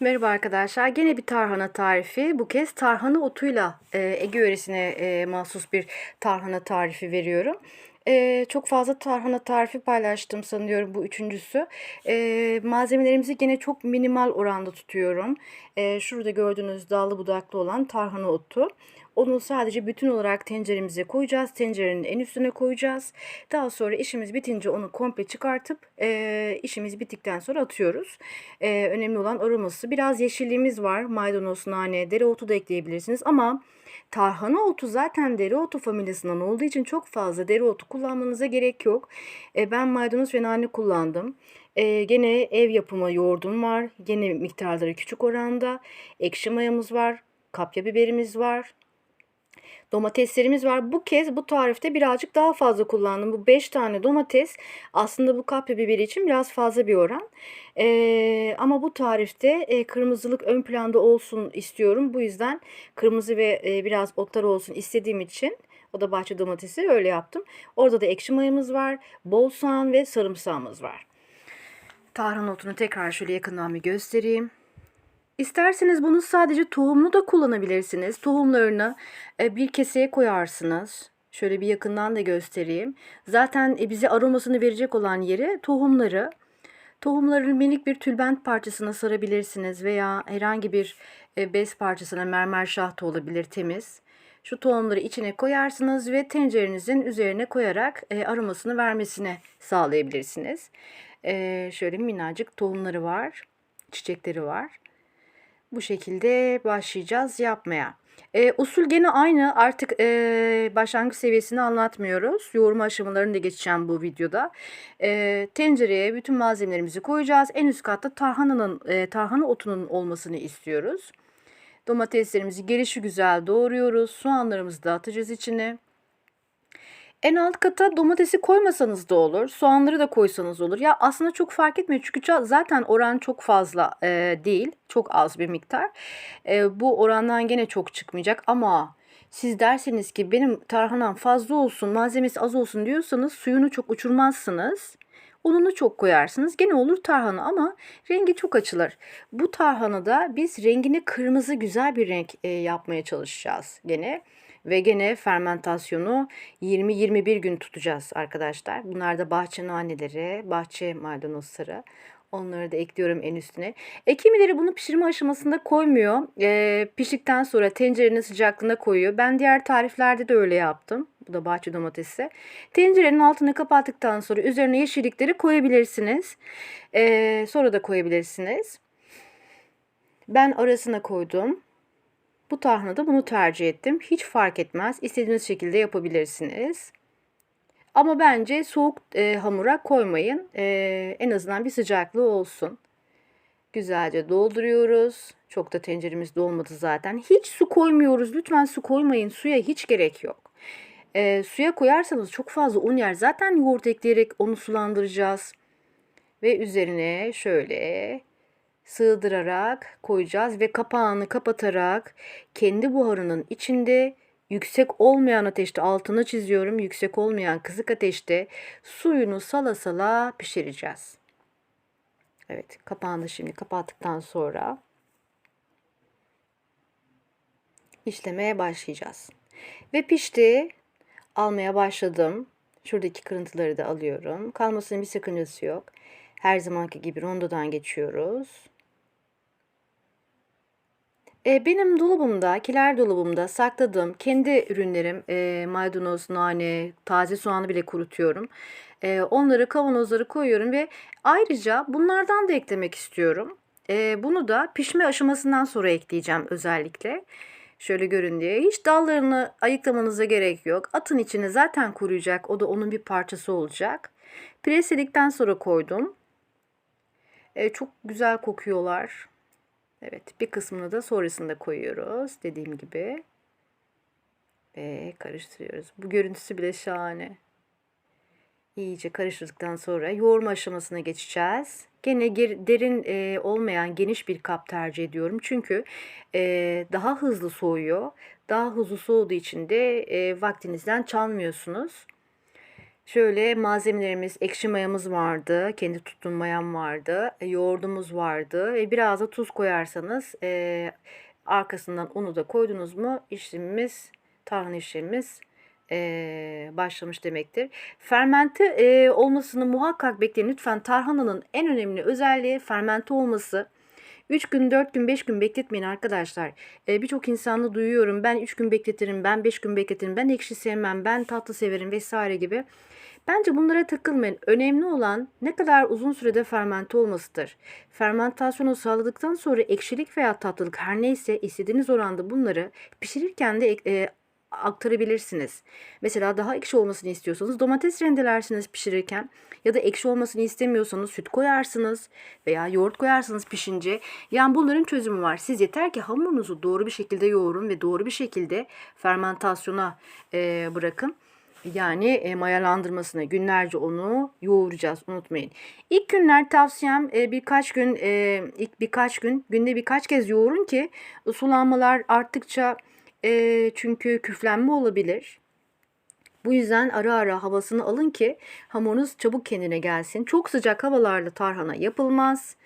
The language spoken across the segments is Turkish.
Merhaba arkadaşlar. Gene bir tarhana tarifi. Bu kez tarhana otuyla e, Ege yöresine e, mahsus bir tarhana tarifi veriyorum. E, çok fazla tarhana tarifi paylaştım sanıyorum bu üçüncüsü. E, malzemelerimizi gene çok minimal oranda tutuyorum. E, şurada gördüğünüz dallı budaklı olan tarhana otu. Onu sadece bütün olarak tenceremize koyacağız. Tencerenin en üstüne koyacağız. Daha sonra işimiz bitince onu komple çıkartıp e, işimiz bittikten sonra atıyoruz. E, önemli olan aroması. Biraz yeşilliğimiz var. Maydanoz, nane, dereotu da ekleyebilirsiniz ama tarhana otu zaten dereotu familyasından olduğu için çok fazla dereotu kullanmanıza gerek yok. E, ben maydanoz ve nane kullandım. E, gene ev yapımı yoğurdum var. Gene miktarları küçük oranda. Ekşi mayamız var. Kapya biberimiz var. Domateslerimiz var. Bu kez bu tarifte birazcık daha fazla kullandım. Bu 5 tane domates aslında bu kapya biberi için biraz fazla bir oran. Ee, ama bu tarifte e, kırmızılık ön planda olsun istiyorum. Bu yüzden kırmızı ve e, biraz otlar olsun istediğim için o da bahçe domatesi öyle yaptım. Orada da ekşi mayamız var. Bol soğan ve sarımsağımız var. Tarhana otunu tekrar şöyle yakından bir göstereyim. İsterseniz bunu sadece tohumlu da kullanabilirsiniz. Tohumlarını e, bir keseye koyarsınız. Şöyle bir yakından da göstereyim. Zaten e, bize aromasını verecek olan yeri tohumları. Tohumların minik bir tülbent parçasına sarabilirsiniz veya herhangi bir e, bez parçasına mermer şahtı olabilir temiz. Şu tohumları içine koyarsınız ve tencerenizin üzerine koyarak aromasını vermesine sağlayabilirsiniz. Şöyle minnacık tohumları var, çiçekleri var. Bu şekilde başlayacağız yapmaya. E, usul gene aynı. Artık e, başlangıç seviyesini anlatmıyoruz. Yoğurma aşamalarını da geçeceğim bu videoda. E, tencereye bütün malzemelerimizi koyacağız. En üst katta tarhananın, e, tarhana otunun olmasını istiyoruz. Domateslerimizi gelişi güzel doğruyoruz. Soğanlarımızı da atacağız içine. En alt kata domatesi koymasanız da olur. Soğanları da koysanız olur. Ya aslında çok fark etmiyor. Çünkü zaten oran çok fazla e, değil. Çok az bir miktar. E, bu orandan gene çok çıkmayacak ama siz derseniz ki benim tarhanam fazla olsun, malzemesi az olsun diyorsanız suyunu çok uçurmazsınız. Ununu çok koyarsınız. Gene olur tarhana ama rengi çok açılır. Bu tarhanada biz rengini kırmızı güzel bir renk e, yapmaya çalışacağız gene. Ve gene fermentasyonu 20-21 gün tutacağız arkadaşlar. Bunlar da bahçe naneleri, bahçe maydanozları. Onları da ekliyorum en üstüne. E kimileri bunu pişirme aşamasında koymuyor. E, piştikten sonra tencerenin sıcaklığına koyuyor. Ben diğer tariflerde de öyle yaptım. Bu da bahçe domatesi. Tencerenin altını kapattıktan sonra üzerine yeşillikleri koyabilirsiniz. E, sonra da koyabilirsiniz. Ben arasına koydum. Bu tarhanada bunu tercih ettim. Hiç fark etmez. İstediğiniz şekilde yapabilirsiniz. Ama bence soğuk e, hamura koymayın. E, en azından bir sıcaklığı olsun. Güzelce dolduruyoruz. Çok da tenceremiz dolmadı zaten. Hiç su koymuyoruz. Lütfen su koymayın. Suya hiç gerek yok. E, suya koyarsanız çok fazla un yer. Zaten yoğurt ekleyerek onu sulandıracağız. Ve üzerine şöyle sığdırarak koyacağız ve kapağını kapatarak kendi buharının içinde yüksek olmayan ateşte altını çiziyorum. Yüksek olmayan kısık ateşte suyunu sala sala pişireceğiz. Evet kapağını şimdi kapattıktan sonra işlemeye başlayacağız. Ve pişti. Almaya başladım. Şuradaki kırıntıları da alıyorum. Kalmasının bir sakıncası yok. Her zamanki gibi rondodan geçiyoruz. E, benim dolabımda, kiler dolabımda sakladığım kendi ürünlerim, e, maydanoz, nane, taze soğanı bile kurutuyorum. E, onları kavanozları koyuyorum ve ayrıca bunlardan da eklemek istiyorum. E, bunu da pişme aşamasından sonra ekleyeceğim özellikle. Şöyle görün diye. Hiç dallarını ayıklamanıza gerek yok. Atın içine zaten kuruyacak. O da onun bir parçası olacak. Presledikten sonra koydum. E, çok güzel kokuyorlar. Evet bir kısmını da sonrasında koyuyoruz. Dediğim gibi. Ve karıştırıyoruz. Bu görüntüsü bile şahane. İyice karıştırdıktan sonra yoğurma aşamasına geçeceğiz. Gene derin e, olmayan geniş bir kap tercih ediyorum. Çünkü e, daha hızlı soğuyor. Daha hızlı soğuduğu için de e, vaktinizden çalmıyorsunuz. Şöyle malzemelerimiz, ekşi mayamız vardı, kendi tuttuğum mayam vardı, e, yoğurdumuz vardı ve biraz da tuz koyarsanız e, arkasından unu da koydunuz mu işlemimiz, tarhana işlemimiz e, başlamış demektir. Fermente e, olmasını muhakkak bekleyin. Lütfen tarhananın en önemli özelliği fermente olması. 3 gün, 4 gün, 5 gün bekletmeyin arkadaşlar. Ee, Birçok insanı duyuyorum. Ben 3 gün bekletirim, ben 5 gün bekletirim, ben ekşi sevmem, ben tatlı severim vesaire gibi. Bence bunlara takılmayın. Önemli olan ne kadar uzun sürede fermente olmasıdır. Fermentasyonu sağladıktan sonra ekşilik veya tatlılık her neyse istediğiniz oranda bunları pişirirken de e, aktarabilirsiniz. Mesela daha ekşi olmasını istiyorsanız domates rendelersiniz pişirirken ya da ekşi olmasını istemiyorsanız süt koyarsınız veya yoğurt koyarsınız pişince. Yani bunların çözümü var. Siz yeter ki hamurunuzu doğru bir şekilde yoğurun ve doğru bir şekilde fermentasyona e, bırakın. Yani e, mayalandırmasına günlerce onu yoğuracağız unutmayın. İlk günler tavsiyem e, birkaç gün e, ilk birkaç gün günde birkaç kez yoğurun ki sulanmalar arttıkça e, çünkü küflenme olabilir. Bu yüzden ara ara havasını alın ki hamurunuz çabuk kendine gelsin. Çok sıcak havalarda tarhana yapılmaz.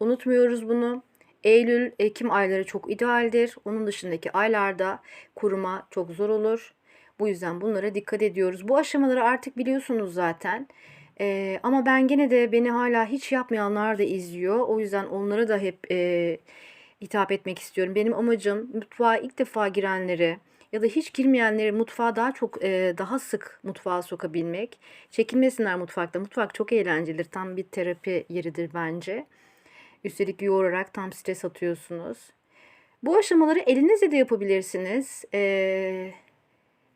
Unutmuyoruz bunu. Eylül, Ekim ayları çok idealdir. Onun dışındaki aylarda kuruma çok zor olur. Bu yüzden bunlara dikkat ediyoruz. Bu aşamaları artık biliyorsunuz zaten. Ee, ama ben gene de beni hala hiç yapmayanlar da izliyor. O yüzden onlara da hep e, hitap etmek istiyorum. Benim amacım mutfağa ilk defa girenleri ya da hiç girmeyenleri mutfağa daha çok e, daha sık mutfağa sokabilmek. Çekinmesinler mutfakta. Mutfak çok eğlencelidir. Tam bir terapi yeridir bence. Üstelik yoğurarak tam stres atıyorsunuz. Bu aşamaları elinizle de yapabilirsiniz. Ee,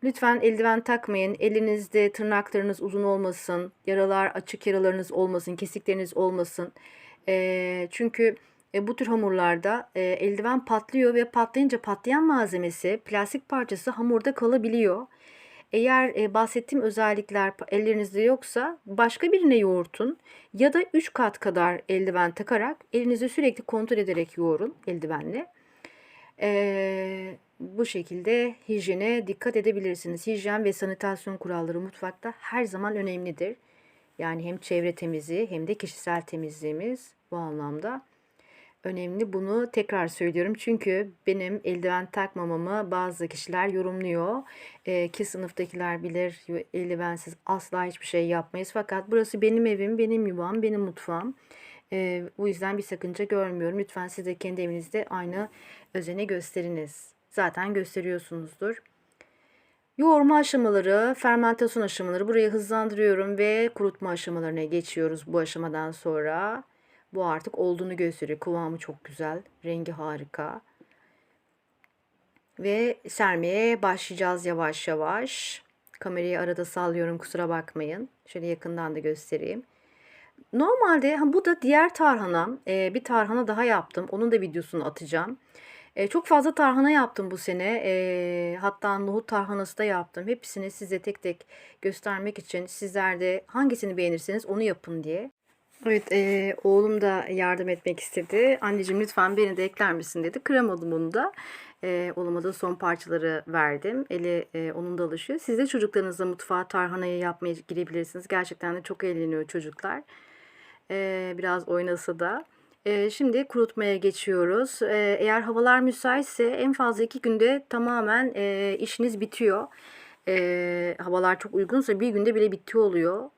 lütfen eldiven takmayın. Elinizde tırnaklarınız uzun olmasın. Yaralar, açık yaralarınız olmasın. Kesikleriniz olmasın. Ee, çünkü e, bu tür hamurlarda e, eldiven patlıyor ve patlayınca patlayan malzemesi, plastik parçası hamurda kalabiliyor. Eğer e, bahsettiğim özellikler ellerinizde yoksa başka birine yoğurtun ya da 3 kat kadar eldiven takarak elinizi sürekli kontrol ederek yoğurun eldivenle. E, bu şekilde hijyene dikkat edebilirsiniz. Hijyen ve sanitasyon kuralları mutfakta her zaman önemlidir. Yani hem çevre temizliği hem de kişisel temizliğimiz bu anlamda önemli. Bunu tekrar söylüyorum çünkü benim eldiven takmamamı bazı kişiler yorumluyor. Ee, ki sınıftakiler bilir eldivensiz asla hiçbir şey yapmayız. Fakat burası benim evim, benim yuvam, benim mutfağım. Ee, bu yüzden bir sakınca görmüyorum. Lütfen siz de kendi evinizde aynı özeni gösteriniz. Zaten gösteriyorsunuzdur. Yoğurma aşamaları, fermentasyon aşamaları burayı hızlandırıyorum ve kurutma aşamalarına geçiyoruz bu aşamadan sonra. Bu artık olduğunu gösteriyor. Kıvamı çok güzel. Rengi harika. Ve sermeye başlayacağız yavaş yavaş. Kamerayı arada sallıyorum kusura bakmayın. Şöyle yakından da göstereyim. Normalde bu da diğer tarhanam. Ee, bir tarhana daha yaptım. Onun da videosunu atacağım. Ee, çok fazla tarhana yaptım bu sene. Ee, hatta nohut tarhanası da yaptım. Hepsini size tek tek göstermek için sizler de hangisini beğenirseniz onu yapın diye. Evet, eee, oğlum da yardım etmek istedi. Anneciğim lütfen beni de ekler misin dedi. Kıramadım onu da. Eee oğluma da son parçaları verdim. Eli eee, onun da alışıyor. Siz de çocuklarınızla mutfağa tarhanayı yapmaya girebilirsiniz. Gerçekten de çok eğleniyor çocuklar. Eee, biraz oynasa da. Eee, şimdi kurutmaya geçiyoruz. Eee, eğer havalar müsaitse en fazla iki günde tamamen eee, işiniz bitiyor. Eee, havalar çok uygunsa bir günde bile bitiyor oluyor.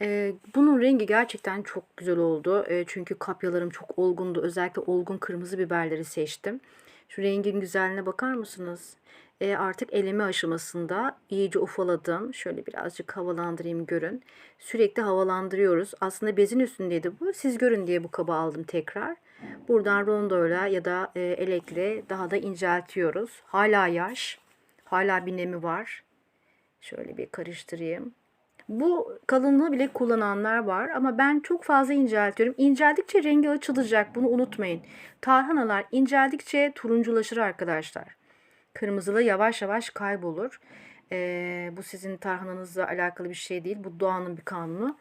Eee, bunun rengi gerçekten çok güzel oldu. Eee, çünkü kapyalarım çok olgundu. Özellikle olgun kırmızı biberleri seçtim. Şu rengin güzelliğine bakar mısınız? Eee, artık eleme aşamasında iyice ufaladım. Şöyle birazcık havalandırayım görün. Sürekli havalandırıyoruz. Aslında bezin üstündeydi bu. Siz görün diye bu kaba aldım tekrar. Buradan rondoyla ya da e, elekle daha da inceltiyoruz. Hala yaş. Hala bir nemi var. Şöyle bir karıştırayım. Bu kalınlığı bile kullananlar var ama ben çok fazla inceltiyorum. İnceldikçe rengi açılacak. Bunu unutmayın. Tarhanalar inceldikçe turunculaşır arkadaşlar. Kırmızılı yavaş yavaş kaybolur. Ee, bu sizin tarhananızla alakalı bir şey değil. Bu doğanın bir kanunu.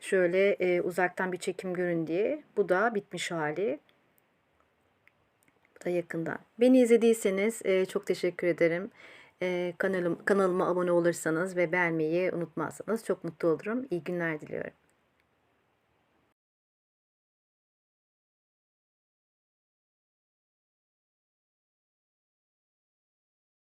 Şöyle e, uzaktan bir çekim görün diye. Bu da bitmiş hali. Bu da yakından. Beni izlediyseniz e, çok teşekkür ederim. Eee, kanalım kanalıma abone olursanız ve beğenmeyi unutmazsanız çok mutlu olurum. İyi günler diliyorum.